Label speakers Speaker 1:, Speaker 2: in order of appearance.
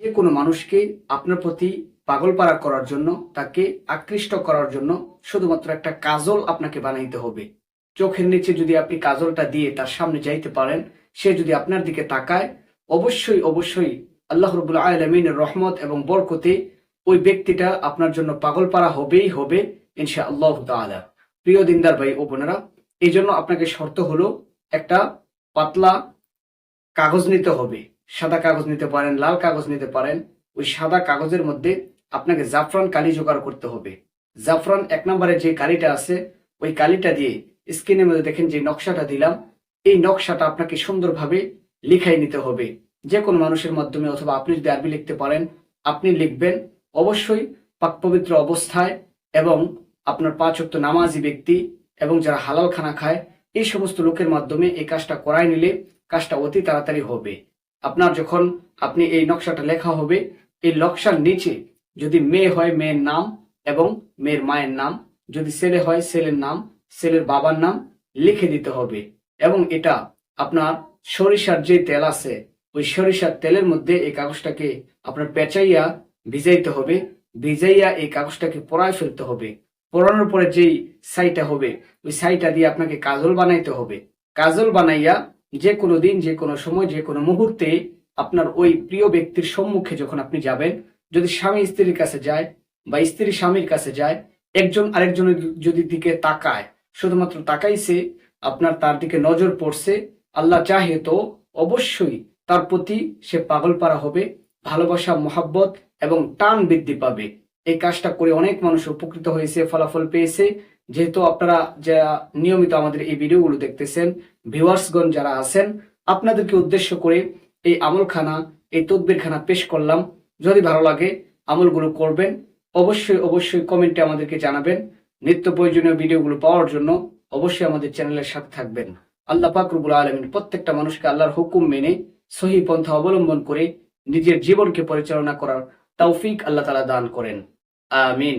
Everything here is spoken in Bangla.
Speaker 1: যে কোনো মানুষকে আপনার প্রতি পাগলপাড়া করার জন্য, তাকে আকৃষ্ট করার জন্য শুধুমাত্র একটা কাজল আপনাকে বানাইতে হবে। চোখের নিচে যদি আপনি কাজলটা দিয়ে তার সামনে যাইতে পারেন, সে যদি আপনার দিকে তাকায়, অবশ্যই অবশ্যই আল্লাহ রবুল্লা আলমিনের রহমত এবং বরকতে ওই ব্যক্তিটা আপনার জন্য পাগলপাড়া হবেই হবে ইনশা আল্লাহ তাআলা। প্রিয় দিনদার ভাই ও বোনেরা, এই জন্য আপনাকে শর্ত হলো একটা পাতলা কাগজ নিতে হবে। সাদা কাগজ নিতে পারেন, লাল কাগজ নিতে পারেন, ওই সাদা কাগজের মধ্যে আপনাকে জাফরান কালি জোগাড় করতে হবে। জাফরান এক নম্বরের যে কালিটা আছে, ওই কালিটা দিয়ে স্ক্রিনের মধ্যে দেখেন যে নকশাটা দিলাম, এই নকশাটা আপনাকে সুন্দরভাবে লিখাই নিতে হবে। যে কোনো মানুষের মাধ্যমে অথবা আপনি যদি আরবি লিখতে পারেন, আপনি লিখবেন, অবশ্যই পাক পবিত্র অবস্থায় এবং আপনার পাঁচ অক্ত নামাজি ব্যক্তি এবং যারা হালাল খানা খায়, এই সমস্ত লোকের মাধ্যমে এই কাজটা করাই নিলে কাজটা অতি তাড়াতাড়ি হবে। আপনার যখন আপনি এই নকশাটা লেখা হবে, এই নকশার নিচে যদি মেয়ে হয় মেয়ের নাম এবং মেয়ের মায়ের নাম, যদি ছেলে হয় ছেলের নাম, ছেলের বাবার নাম লিখে দিতে হবে এবং এটা আপনার সরিষার যে তেল আছে, ওই সরিষার তেলের মধ্যে এই কাগজটাকে আপনার পেঁচাইয়া ভিজাইতে হবে, ভিজাইয়া এই কাগজটাকে পড়ায় ফেলতে হবে। পড়ানোর পরে যেই সাইটা হবে, ওই সাইটা দিয়ে আপনাকে কাজল বানাইতে হবে। কাজল বানাইয়া যে কোনো দিন, যে কোনো সময়, যে কোনো মুহূর্তে আপনার ওই প্রিয় ব্যক্তির সম্মুখে যখন আপনি যাবেন, যদি স্বামী স্ত্রীর কাছে যায় বা স্ত্রী স্বামীর কাছে যায়, একজন আরেকজনের যদি দিকে তাকায়, শুধুমাত্র তাকাইছে, আপনার তার দিকে নজর পড়ছে, আল্লাহ চাহে তো অবশ্যই তার প্রতি সে পাগল পারা হবে, ভালোবাসা, মহাব্বত এবং টান বৃদ্ধি পাবে। এই কাজটা করে অনেক মানুষ উপকৃত হয়েছে, ফলাফল পেয়েছে। যেহেতু আপনারা যারা নিয়মিত আমাদের এই ভিডিওগুলো দেখতেছেন, ভিউয়ার্সগণ যারা আছেন, আপনাদেরকে উদ্দেশ্য করে এই আমলখানা, এই তদবিরখানা পেশ করলাম। যদি ভালো লাগে আমলগুলো করবেন, অবশ্যই অবশ্যই কমেন্টে আমাদেরকে জানাবেন। নিত্য প্রয়োজনীয় ভিডিওগুলো পাওয়ার জন্য অবশ্যই আমাদের চ্যানেলের সাথে থাকবেন। আল্লাহ পাক রুবুল আলমিন প্রত্যেকটা মানুষকে আল্লাহর হুকুম মেনে সহি পন্থা অবলম্বন করে নিজের জীবনকে পরিচালনা করার তৌফিক আল্লাহ তালা দান করেন। আমিন।